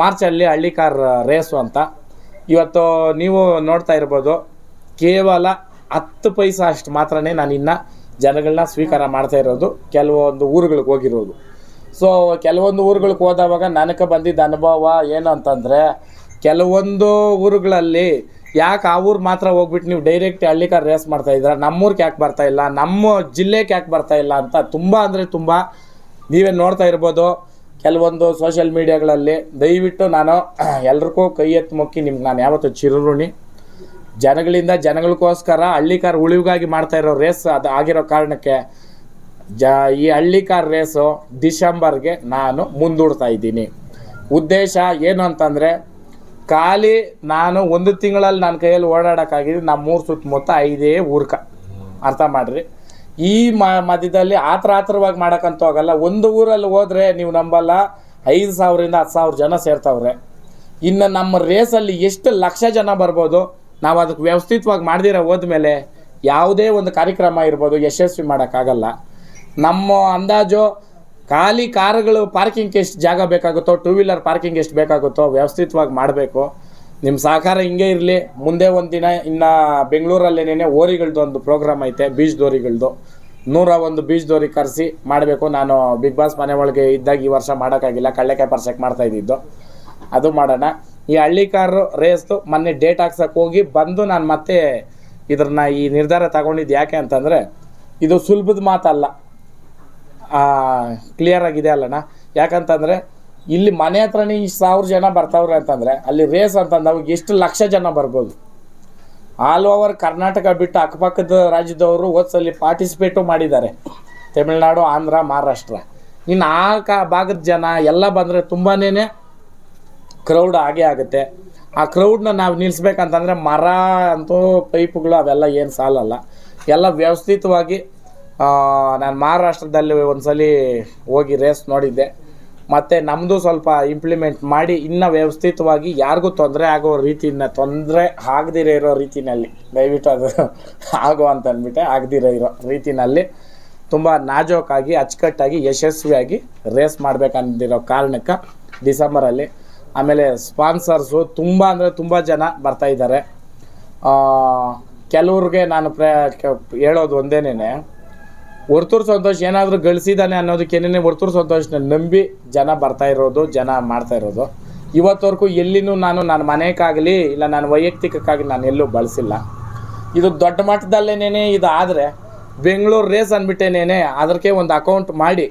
ಮಾರ್ಚಲ್ಲಿ ಹಳ್ಳಿ car race ಅಂತ. ಇವತ್ತು ನೀವು ನೋಡ್ತಾ ಇರ್ಬೋದು, ಕೇವಲ ಹತ್ತು ಪೈಸ ಅಷ್ಟು ಮಾತ್ರನೇ ನಾನು ಇನ್ನು ಜನಗಳನ್ನ ಸ್ವೀಕಾರ ಮಾಡ್ತಾ ಇರೋದು, ಕೆಲವೊಂದು ಊರುಗಳಿಗೆ ಹೋಗಿರೋದು. ಸೊ ಕೆಲವೊಂದು ಊರುಗಳಿಗೆ ಹೋದವಾಗ ನನಗೆ ಬಂದಿದ್ದ ಅನುಭವ ಏನು ಅಂತಂದರೆ, ಕೆಲವೊಂದು ಊರುಗಳಲ್ಲಿ ಯಾಕೆ ಆ ಊರು ಮಾತ್ರ ಹೋಗ್ಬಿಟ್ಟು ನೀವು ಡೈರೆಕ್ಟ್ ಹಳ್ಳಿ ಕಾರ್ ರೇಸ್ ಮಾಡ್ತಾ ಇದ್ದೀರಾ ನಮ್ಮೂರ್ಗೆ ಯಾಕೆ ಬರ್ತಾ ಇಲ್ಲ? ನಮ್ಮ ಜಿಲ್ಲೆಗೆ ಯಾಕೆ ಬರ್ತಾ ಇಲ್ಲ ಅಂತ ತುಂಬ ಅಂದರೆ ತುಂಬ ನೀವೇ ನೋಡ್ತಾ ಇರ್ಬೋದು. ಕೆಲವೊಂದು ಸೋಷಿಯಲ್ ಮೀಡಿಯಾಗಳಲ್ಲಿ ದಯವಿಟ್ಟು ನಾನು ಎಲ್ರಿಗೂ ಕೈ ಎತ್ತು ಮುಕ್ಕಿ ನಿಮ್ಗೆ ನಾನು ಯಾವತ್ತೂ ಚಿರಋಣಿ. ಜನಗಳಿಂದ ಜನಗಳಿಗೋಸ್ಕರ ಹಳ್ಳಿಕಾರ ಉಳಿವಿಗಾಗಿ ಮಾಡ್ತಾ ಇರೋ ರೇಸ್ ಅದು ಆಗಿರೋ ಕಾರಣಕ್ಕೆ ಜ ಈ ಹಳ್ಳಿಕಾರ ರೇಸು ಡಿಸೆಂಬರ್ಗೆ ನಾನು ಮುಂದೂಡ್ತಾ ಇದ್ದೀನಿ. ಉದ್ದೇಶ ಏನು ಅಂತಂದರೆ ಖಾಲಿ ನಾನು ಒಂದು ತಿಂಗಳಲ್ಲಿ ನನ್ನ ಕೈಯಲ್ಲಿ ಓಡಾಡೋಕ್ಕಾಗಿದ್ದು ನಮ್ಮೂರು ಸುತ್ತಮುತ್ತ ಐದೇ ಊರ್ಕ. ಅರ್ಥ ಮಾಡಿರಿ? ಈ ಮಧ್ಯದಲ್ಲಿ ಆತರ ಆತ್ರವಾಗಿ ಮಾಡೋಕ್ಕಂತೂ ಆಗಲ್ಲ ಒಂದು ಊರಲ್ಲಿ ಹೋದರೆ ನೀವು ನಂಬಲ್ಲ, ಐದು ಸಾವಿರದಿಂದ ಹತ್ತು ಸಾವಿರ ಜನ ಸೇರ್ತಾವ್ರೆ. ಇನ್ನು ನಮ್ಮ ರೇಸಲ್ಲಿ ಎಷ್ಟು ಲಕ್ಷ ಜನ ಬರ್ಬೋದು, ನಾವು ಅದಕ್ಕೆ ವ್ಯವಸ್ಥಿತವಾಗಿ ಮಾಡ್ದಿರ ಹೋದ್ಮೇಲೆ ಯಾವುದೇ ಒಂದು ಕಾರ್ಯಕ್ರಮ ಇರ್ಬೋದು, ಯಶಸ್ವಿ ಮಾಡೋಕ್ಕಾಗಲ್ಲ. ನಮ್ಮ ಅಂದಾಜು ಖಾಲಿ ಕಾರುಗಳು ಪಾರ್ಕಿಂಗ್ ಎಷ್ಟು ಜಾಗ ಬೇಕಾಗುತ್ತೋ, ಟೂ ವೀಲರ್ ಪಾರ್ಕಿಂಗ್ ಎಷ್ಟು ಬೇಕಾಗುತ್ತೋ ವ್ಯವಸ್ಥಿತವಾಗಿ ಮಾಡಬೇಕು. ನಿಮ್ಮ ಸಹಕಾರ ಹಿಂಗೆ ಇರಲಿ. ಮುಂದೆ ಒಂದು ದಿನ ಇನ್ನು ಬೆಂಗಳೂರಲ್ಲೇನೇ ಓರಿಗಳ್ದು ಒಂದು ಪ್ರೋಗ್ರಾಮ್ ಐತೆ ಬೀಚ್ ದೋರಿಗಳ್ದು ನೂರ ಒಂದು ಬೀಚ್ ದೋರಿ ಕರೆಸಿ ಮಾಡಬೇಕು. ನಾನು ಬಿಗ್ ಬಾಸ್ ಮನೆ ಒಳಗೆ ಇದ್ದಾಗ ಈ ವರ್ಷ ಮಾಡೋಕ್ಕಾಗಿಲ್ಲ. ಕಳ್ಳೆಕಾಯಿ ಪರ್ಸೆಕ್ ಮಾಡ್ತಾ ಇದ್ದಿದ್ದು. ಅದು ಮಾಡೋಣ. ಈ ಹಳ್ಳಿ ಕಾರು ಮೊನ್ನೆ ಡೇಟ್ ಹಾಕ್ಸಕ್ಕೆ ಹೋಗಿ ಬಂದು ನಾನು ಮತ್ತೆ ಇದ್ರನ್ನ ಈ ನಿರ್ಧಾರ ತಗೊಂಡಿದ್ದು ಯಾಕೆ ಅಂತಂದರೆ, ಇದು ಸುಲಭದ ಮಾತಲ್ಲ. ಕ್ಲಿಯರ್ ಆಗಿದೆ ಅಲ್ಲಣ್ಣ. ಯಾಕಂತಂದರೆ, ಇಲ್ಲಿ ಮನೆ ಹತ್ರನೇ ಇಷ್ಟು ಸಾವಿರ ಜನ ಬರ್ತಾವ್ರೆ ಅಂತಂದರೆ, ಅಲ್ಲಿ ರೇಸ್ ಅಂತಂದಾಗ ಎಷ್ಟು ಲಕ್ಷ ಜನ ಬರ್ಬೋದು? ಆಲ್ ಓವರ್ ಕರ್ನಾಟಕ ಬಿಟ್ಟು ಅಕ್ಕಪಕ್ಕದ ರಾಜ್ಯದವರು ಓದ್ಸಲ್ಲಿ ಪಾರ್ಟಿಸಿಪೇಟು ಮಾಡಿದ್ದಾರೆ. ತಮಿಳ್ನಾಡು, ಆಂಧ್ರ, ಮಹಾರಾಷ್ಟ್ರ. ಇನ್ನು ಆ ಕ ಭಾಗದ ಜನ ಎಲ್ಲ ಬಂದರೆ ತುಂಬಾನೇ ಕ್ರೌಡ್ ಆಗೇ ಆಗುತ್ತೆ. ಆ ಕ್ರೌಡ್ನ ನಾವು ನಿಲ್ಲಿಸ್ಬೇಕಂತಂದರೆ ಮರ ಅಂತೂ ಪೈಪ್ಗಳು ಅವೆಲ್ಲ ಏನು ಸಾಲಲ್ಲ. ಎಲ್ಲ ವ್ಯವಸ್ಥಿತವಾಗಿ ನಾನು ಮಹಾರಾಷ್ಟ್ರದಲ್ಲಿ ಒಂದು ಸಲ ಹೋಗಿ ರೇಸ್ ನೋಡಿದ್ದೆ. ಮತ್ತು ನಮ್ಮದು ಸ್ವಲ್ಪ ಇಂಪ್ಲಿಮೆಂಟ್ ಮಾಡಿ ಇನ್ನೂ ವ್ಯವಸ್ಥಿತವಾಗಿ ಯಾರಿಗೂ ತೊಂದರೆ ಆಗೋ ರೀತಿನ ತೊಂದರೆ ಆಗದಿರೋ ಇರೋ ರೀತಿನಲ್ಲಿ, ದಯವಿಟ್ಟು ಅದು ಆಗೋ ಅಂತ ಅಂದ್ಬಿಟ್ಟೆ, ಆಗದಿರೋ ಇರೋ ರೀತಿನಲ್ಲಿ ತುಂಬ ನಾಜೋಕಾಗಿ, ಅಚ್ಚುಕಟ್ಟಾಗಿ, ಯಶಸ್ವಿಯಾಗಿ ರೇಸ್ ಮಾಡಬೇಕಂದಿರೋ ಕಾರಣಕ್ಕೆ ಡಿಸೆಂಬರಲ್ಲಿ ಆಮೇಲೆ ಸ್ಪಾನ್ಸರ್ಸು ತುಂಬ ಅಂದರೆ ತುಂಬ ಜನ ಬರ್ತಾ ಇದ್ದಾರೆ. ಕೆಲವ್ರಿಗೆ ನಾನು ಪ್ರ ಹೇಳೋದು ಒಂದೇನೇ ಹೊರ್ತೂರು ಸಂತೋಷ ಏನಾದರೂ ಗಳಿಸಿದ್ದಾನೆ ಅನ್ನೋದಕ್ಕೇನೇ ವರ್ತೂರು ಸಂತೋಷನ ನಂಬಿ ಜನ ಬರ್ತಾ ಇರೋದು, ಜನ ಮಾಡ್ತಾ ಇರೋದು. ಇವತ್ತವರೆಗೂ ಎಲ್ಲಿನೂ ನಾನು ನನ್ನ ಮನೆಗಾಗಲಿ ಇಲ್ಲ ನನ್ನ ವೈಯಕ್ತಿಕಕ್ಕಾಗಿ ನಾನು ಎಲ್ಲೂ ಬಳಸಿಲ್ಲ. ಇದು ದೊಡ್ಡ ಮಟ್ಟದಲ್ಲೇನೇ ಇದು ಆದರೆ ಬೆಂಗಳೂರು ರೇಸ್ ಅಂದ್ಬಿಟ್ಟೇನೇನೆ ಅದಕ್ಕೆ ಒಂದು ಅಕೌಂಟ್ ಮಾಡಿ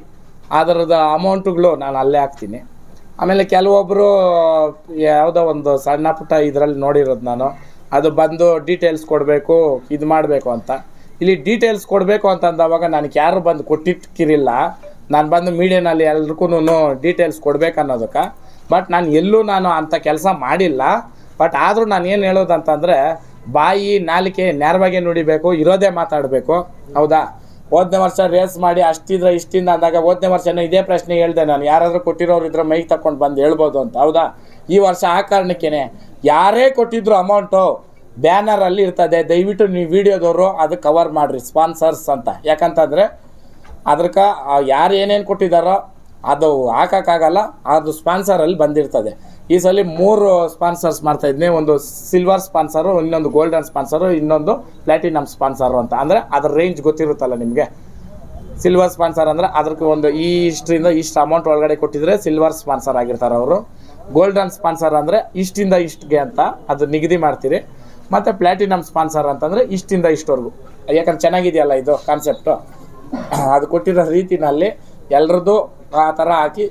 ಅದರದ ಅಮೌಂಟುಗಳು ನಾನು ಅಲ್ಲೇ ಹಾಕ್ತೀನಿ. ಆಮೇಲೆ ಕೆಲವೊಬ್ಬರು ಯಾವುದೋ ಒಂದು ಸಣ್ಣ ಪುಟ್ಟ ಇದರಲ್ಲಿ ನೋಡಿರೋದು ನಾನು. ಅದು ಬಂದು ಡೀಟೇಲ್ಸ್ ಕೊಡಬೇಕು, ಇದು ಮಾಡಬೇಕು ಅಂತ. ಇಲ್ಲಿ ಡೀಟೇಲ್ಸ್ ಕೊಡಬೇಕು ಅಂತಂದವಾಗ ನನಗೆ ಯಾರು ಬಂದು ಕೊಟ್ಟಿಕ್ಕಿರಿಲ್ಲ ನಾನು ಬಂದು ಮೀಡಿಯಾನಲ್ಲಿ ಎಲ್ರಿಗೂ ಡೀಟೇಲ್ಸ್ ಕೊಡ್ಬೇಕು ಅನ್ನೋದಕ್ಕೆ. ಬಟ್ ನಾನು ಎಲ್ಲೂ ನಾನು ಅಂಥ ಕೆಲಸ ಮಾಡಿಲ್ಲ. ಬಟ್ ಆದರೂ ನಾನು ಏನು ಹೇಳೋದು ಅಂತಂದರೆ ಬಾಯಿ, ನಾಲಿಕೆ ನೇರವಾಗಿ ನುಡಿಬೇಕು, ಇರೋದೇ ಮಾತಾಡಬೇಕು. ಹೌದಾ? ಹೋದನೇ ವರ್ಷ ರೇಸ್ ಮಾಡಿ ಅಷ್ಟಿದ್ರೆ ಇಷ್ಟಿಂದ ಅಂದಾಗ ಹೋದನೇ ವರ್ಷನೂ ಇದೇ ಪ್ರಶ್ನೆ ಹೇಳಿದೆ ನಾನು. ಯಾರಾದರೂ ಕೊಟ್ಟಿರೋರು ಇದ್ರೆ ಮೈಗೆ ತಗೊಂಡು ಬಂದು ಹೇಳ್ಬೋದು ಅಂತ. ಹೌದಾ? ಈ ವರ್ಷ ಆ ಕಾರಣಕ್ಕೇನೆ. ಯಾರೇ ಕೊಟ್ಟಿದ್ರು ಅಮೌಂಟು ಬ್ಯಾನರಲ್ಲಿ ಇರ್ತದೆ, ದಯವಿಟ್ಟು ನೀವು ವಿಡಿಯೋದವರು ಅದು ಕವರ್ ಮಾಡಿರಿ ಸ್ಪಾನ್ಸರ್ಸ್ ಅಂತ. ಯಾಕಂತಂದರೆ ಅದಕ್ಕೆ ಯಾರು ಏನೇನು ಕೊಟ್ಟಿದ್ದಾರೋ ಅದು ಹಾಕೋಕ್ಕಾಗಲ್ಲ, ಅದು ಸ್ಪಾನ್ಸರಲ್ಲಿ ಬಂದಿರ್ತದೆ. ಈ ಸಲ ಮೂರು ಸ್ಪಾನ್ಸರ್ಸ್ ಮಾಡ್ತಾ ಇದ್ದೀನಿ ಒಂದು ಸಿಲ್ವರ್ ಸ್ಪಾನ್ಸರು ಇನ್ನೊಂದು ಗೋಲ್ಡನ್ ಸ್ಪಾನ್ಸರು ಇನ್ನೊಂದು ಪ್ಲಾಟಿನಮ್ ಸ್ಪಾನ್ಸರು ಅಂತ. ಅಂದರೆ ಅದ್ರ ರೇಂಜ್ ಗೊತ್ತಿರುತ್ತಲ್ಲ ನಿಮಗೆ? ಸಿಲ್ವರ್ ಸ್ಪಾನ್ಸರ್ ಅಂದರೆ ಅದಕ್ಕೆ ಒಂದು ಈ ಇಷ್ಟರಿಂದ ಇಷ್ಟು ಅಮೌಂಟ್ ಒಳಗಡೆ ಕೊಟ್ಟಿದ್ರೆ ಸಿಲ್ವರ್ ಸ್ಪಾನ್ಸರ್ ಆಗಿರ್ತಾರೆ ಅವರು. ಗೋಲ್ಡನ್ ಸ್ಪಾನ್ಸರ್ ಅಂದರೆ ಇಷ್ಟಿಂದ ಇಷ್ಟಿಗೆ ಅಂತ ಅದು ನಿಗದಿ ಮಾಡ್ತೀರಿ. ಮತ್ತು ಪ್ಲಾಟಿನಮ್ ಸ್ಪಾನ್ಸರ್ ಅಂತಂದರೆ ಇಷ್ಟಿಂದ ಇಷ್ಟವರೆಗೂ. ಯಾಕಂದ್ರೆ ಚೆನ್ನಾಗಿದೆಯಲ್ಲ ಇದು ಕಾನ್ಸೆಪ್ಟು ಅದು ಕೊಟ್ಟಿರೋ ರೀತಿನಲ್ಲಿ ಎಲ್ರದ್ದು ಆ ಥರ ಹಾಕಿ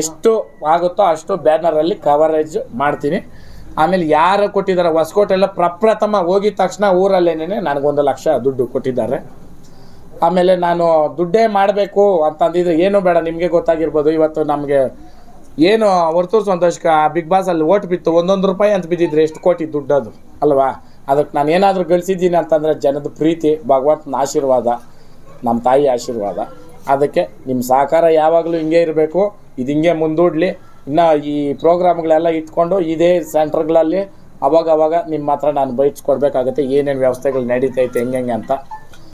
ಎಷ್ಟು ಆಗುತ್ತೋ ಅಷ್ಟು ಬ್ಯಾನರಲ್ಲಿ ಕವರೇಜ್ ಮಾಡ್ತೀನಿ. ಆಮೇಲೆ ಯಾರು ಕೊಟ್ಟಿದ್ದಾರೆ ಹೊಸಕೋಟೆಲ್ಲ ಪ್ರಪ್ರಥಮ ಹೋಗಿದ ತಕ್ಷಣ ಊರಲ್ಲೇನೇ ನನಗೊಂದು ಲಕ್ಷ ದುಡ್ಡು ಕೊಟ್ಟಿದ್ದಾರೆ. ಆಮೇಲೆ ನಾನು ದುಡ್ಡೇ ಮಾಡಬೇಕು ಅಂತಂದಿದ್ರೆ ಏನು ಬೇಡ, ನಿಮಗೆ ಗೊತ್ತಾಗಿರ್ಬೋದು, ಇವತ್ತು ನಮಗೆ ಏನು ವರ್ತೂರು ಸಂತೋಷ್ಕ ಬಿಗ್ ಬಾಸ್ ಅಲ್ಲಿ ಓಟ್ ಬಿತ್ತು, ಒಂದೊಂದು ರೂಪಾಯಿ ಅಂತ ಬಿದ್ದಿದ್ರೆ ಎಷ್ಟು ಕೋಟಿ ದುಡ್ಡು ಅದು, ಅಲ್ವಾ? ಅದಕ್ಕೆ ನಾನು ಏನಾದರೂ ಗಳಿಸಿದ್ದೀನಿ ಅಂತಂದರೆ ಜನದ ಪ್ರೀತಿ, ಭಗವಂತನ ಆಶೀರ್ವಾದ, ನಮ್ಮ ತಾಯಿ ಆಶೀರ್ವಾದ. ಅದಕ್ಕೆ ನಿಮ್ಮ ಸಹಕಾರ ಯಾವಾಗಲೂ ಹಿಂಗೆ ಇರಬೇಕು, ಇದು ಹಿಂಗೆ ಮುಂದೂಡಲಿ. ಇನ್ನು ಈ ಪ್ರೋಗ್ರಾಮ್ಗಳೆಲ್ಲ ಇಟ್ಕೊಂಡು ಇದೇ ಸೆಂಟ್ರ್ಗಳಲ್ಲಿ ಅವಾಗವಾಗ ಅವಾಗ ನಿಮ್ಮ ಹತ್ರ ನಾನು ಬೈಟ್ಸ್ಕೊಡ್ಬೇಕಾಗುತ್ತೆ ಏನೇನು ವ್ಯವಸ್ಥೆಗಳು ನಡೀತೈತೆ ಹೆಂಗೆ ಅಂತ.